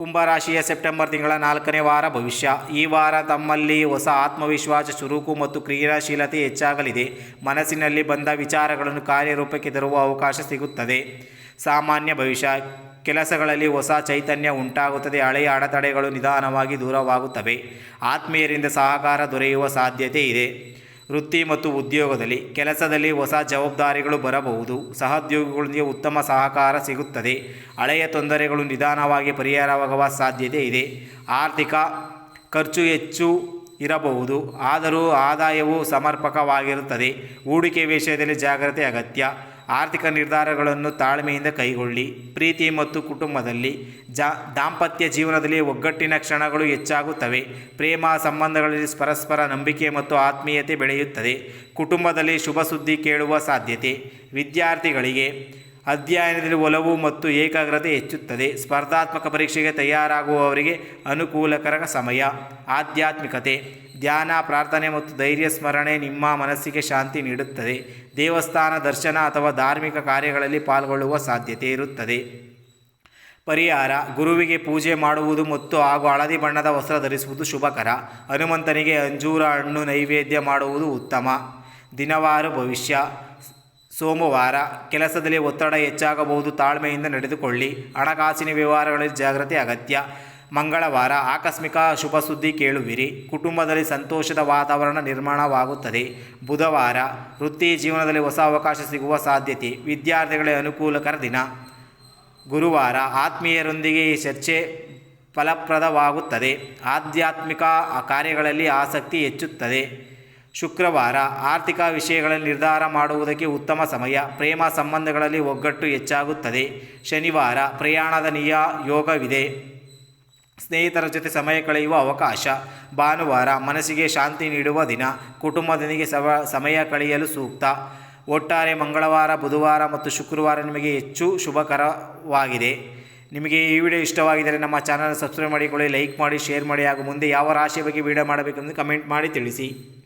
ಕುಂಭರಾಶಿಯ September ತಿಂಗಳ ನಾಲ್ಕನೇ ವಾರ ಭವಿಷ್ಯ. ಈ ವಾರ ತಮ್ಮಲ್ಲಿ ಹೊಸ ಆತ್ಮವಿಶ್ವಾಸ ಚುರುಕು ಮತ್ತು ಕ್ರಿಯಾಶೀಲತೆ ಹೆಚ್ಚಾಗಲಿದೆ. ಮನಸ್ಸಿನಲ್ಲಿ ಬಂದ ವಿಚಾರಗಳನ್ನು ಕಾರ್ಯರೂಪಕ್ಕೆ ತರುವ ಅವಕಾಶ ಸಿಗುತ್ತದೆ. ಸಾಮಾನ್ಯ ಭವಿಷ್ಯ. ಕೆಲಸಗಳಲ್ಲಿ ಹೊಸ ಚೈತನ್ಯ ಉಂಟಾಗುತ್ತದೆ. ಹಳೆಯ ಅಡೆತಡೆಗಳು ನಿಧಾನವಾಗಿ ದೂರವಾಗುತ್ತವೆ. ಆತ್ಮೀಯರಿಂದ ಸಹಕಾರ ದೊರೆಯುವ ಸಾಧ್ಯತೆ ಇದೆ. ವೃತ್ತಿ ಮತ್ತು ಉದ್ಯೋಗದಲ್ಲಿ ಕೆಲಸದಲ್ಲಿ ಹೊಸ ಜವಾಬ್ದಾರಿಗಳು ಬರಬಹುದು. ಸಹೋದ್ಯೋಗಿಗಳೊಂದಿಗೆ ಉತ್ತಮ ಸಹಕಾರ ಸಿಗುತ್ತದೆ. ಹಳೆಯ ತೊಂದರೆಗಳು ನಿಧಾನವಾಗಿ ಪರಿಹಾರವಾಗುವ ಸಾಧ್ಯತೆ ಇದೆ. ಆರ್ಥಿಕ ಖರ್ಚು ಹೆಚ್ಚು ಇರಬಹುದು. ಆದರೂ ಆದಾಯವು ಸಮರ್ಪಕವಾಗಿರುತ್ತದೆ. ಹೂಡಿಕೆ ವಿಷಯದಲ್ಲಿ ಜಾಗ್ರತೆ ಅಗತ್ಯ. ಆರ್ಥಿಕ ನಿರ್ಧಾರಗಳನ್ನು ತಾಳ್ಮೆಯಿಂದ ಕೈಗೊಳ್ಳಿ, ಪ್ರೀತಿ ಮತ್ತು ಕುಟುಂಬದಲ್ಲಿ ಜಾ, ದಾಂಪತ್ಯ ಜೀವನದಲ್ಲಿ ಒಗ್ಗಟ್ಟಿನ ಕ್ಷಣಗಳು ಹೆಚ್ಚಾಗುತ್ತವೆ. ಪ್ರೇಮ ಸಂಬಂಧಗಳಲ್ಲಿ ಪರಸ್ಪರ ನಂಬಿಕೆ ಮತ್ತು ಆತ್ಮೀಯತೆ ಬೆಳೆಯುತ್ತದೆ. ಕುಟುಂಬದಲ್ಲಿ ಶುಭ ಸುದ್ದಿ ಕೇಳುವ ಸಾಧ್ಯತೆ. ವಿದ್ಯಾರ್ಥಿಗಳಿಗೆ ಅಧ್ಯಯನದಲ್ಲಿ ಒಲವು ಮತ್ತು ಏಕಾಗ್ರತೆ ಹೆಚ್ಚುತ್ತದೆ. ಸ್ಪರ್ಧಾತ್ಮಕ ಪರೀಕ್ಷೆಗೆ ತಯಾರಾಗುವವರಿಗೆ ಅನುಕೂಲಕರ ಸಮಯ. ಆಧ್ಯಾತ್ಮಿಕತೆ. ಧ್ಯಾನ, ಪ್ರಾರ್ಥನೆ ಮತ್ತು ಧೈರ್ಯ ಸ್ಮರಣೆ ನಿಮ್ಮ ಮನಸ್ಸಿಗೆ ಶಾಂತಿ ನೀಡುತ್ತದೆ. ದೇವಸ್ಥಾನ, ದರ್ಶನ ಅಥವಾ ಧಾರ್ಮಿಕ ಕಾರ್ಯಗಳಲ್ಲಿ ಪಾಲ್ಗೊಳ್ಳುವ ಸಾಧ್ಯತೆ ಇರುತ್ತದೆ. ಪರಿಹಾರ. ಗುರುವಿಗೆ ಪೂಜೆ ಮಾಡುವುದು ಮತ್ತು ಹಾಗೂ ಹಳದಿ ಬಣ್ಣದ ವಸ್ತ್ರ ಧರಿಸುವುದು ಶುಭಕರ. ಹನುಮಂತನಿಗೆ ಅಂಜೂರ ಹಣ್ಣು ನೈವೇದ್ಯ ಮಾಡುವುದು ಉತ್ತಮ. ದಿನವಾರು ಭವಿಷ್ಯ. ಸೋಮವಾರ ಕೆಲಸದಲ್ಲಿ ಒತ್ತಡ ಹೆಚ್ಚಾಗಬಹುದು, ತಾಳ್ಮೆಯಿಂದ ನಡೆದುಕೊಳ್ಳಿ. ಹಣಕಾಸಿನ ವ್ಯವಹಾರಗಳಲ್ಲಿ ಜಾಗ್ರತೆ ಅಗತ್ಯ. ಮಂಗಳವಾರ ಆಕಸ್ಮಿಕ ಶುಭ ಸುದ್ದಿ ಕೇಳುವಿರಿ. ಕುಟುಂಬದಲ್ಲಿ ಸಂತೋಷದ ವಾತಾವರಣ ನಿರ್ಮಾಣವಾಗುತ್ತದೆ. ಬುಧವಾರ ವೃತ್ತಿ ಜೀವನದಲ್ಲಿ ಹೊಸ ಅವಕಾಶ ಸಿಗುವ ಸಾಧ್ಯತೆ. ವಿದ್ಯಾರ್ಥಿಗಳಿಗೆ ಅನುಕೂಲಕರ ದಿನ. ಗುರುವಾರ ಆತ್ಮೀಯರೊಂದಿಗೆ ಈ ಚರ್ಚೆ ಫಲಪ್ರದವಾಗುತ್ತದೆ. ಆಧ್ಯಾತ್ಮಿಕ ಕಾರ್ಯಗಳಲ್ಲಿ ಆಸಕ್ತಿ ಹೆಚ್ಚುತ್ತದೆ. ಶುಕ್ರವಾರ ಆರ್ಥಿಕ ವಿಷಯಗಳಲ್ಲಿ ನಿರ್ಧಾರ ಮಾಡುವುದಕ್ಕೆ ಉತ್ತಮ ಸಮಯ. ಪ್ರೇಮ ಸಂಬಂಧಗಳಲ್ಲಿ ಒಗ್ಗಟ್ಟು ಹೆಚ್ಚಾಗುತ್ತದೆ. ಶನಿವಾರ ಪ್ರಯಾಣದ ನಿಯ ಯೋಗವಿದೆ. ಸ್ನೇಹಿತರ ಜೊತೆ ಸಮಯ ಕಳೆಯುವ ಅವಕಾಶ. ಭಾನುವಾರ ಮನಸ್ಸಿಗೆ ಶಾಂತಿ ನೀಡುವ ದಿನ. ಕುಟುಂಬದೊಂದಿಗೆ ಸವ ಸಮಯ ಕಳೆಯಲು ಸೂಕ್ತ. ಒಟ್ಟಾರೆ ಮಂಗಳವಾರ, ಬುಧವಾರ ಮತ್ತು ಶುಕ್ರವಾರ ನಿಮಗೆ ಹೆಚ್ಚು ಶುಭಕರವಾಗಿದೆ. ನಿಮಗೆ ಈ ವಿಡಿಯೋ ಇಷ್ಟವಾಗಿದ್ದರೆ ನಮ್ಮ ಚಾನಲ್ ಸಬ್ಸ್ಕ್ರೈಬ್ ಮಾಡಿಕೊಳ್ಳಿ, ಲೈಕ್ ಮಾಡಿ, ಶೇರ್ ಮಾಡಿ ಹಾಗೂ ಮುಂದೆ ಯಾವ ರಾಶಿಯ ಬಗ್ಗೆ ವಿಡಿಯೋ ಮಾಡಬೇಕೆಂದು ಕಮೆಂಟ್ ಮಾಡಿ ತಿಳಿಸಿ.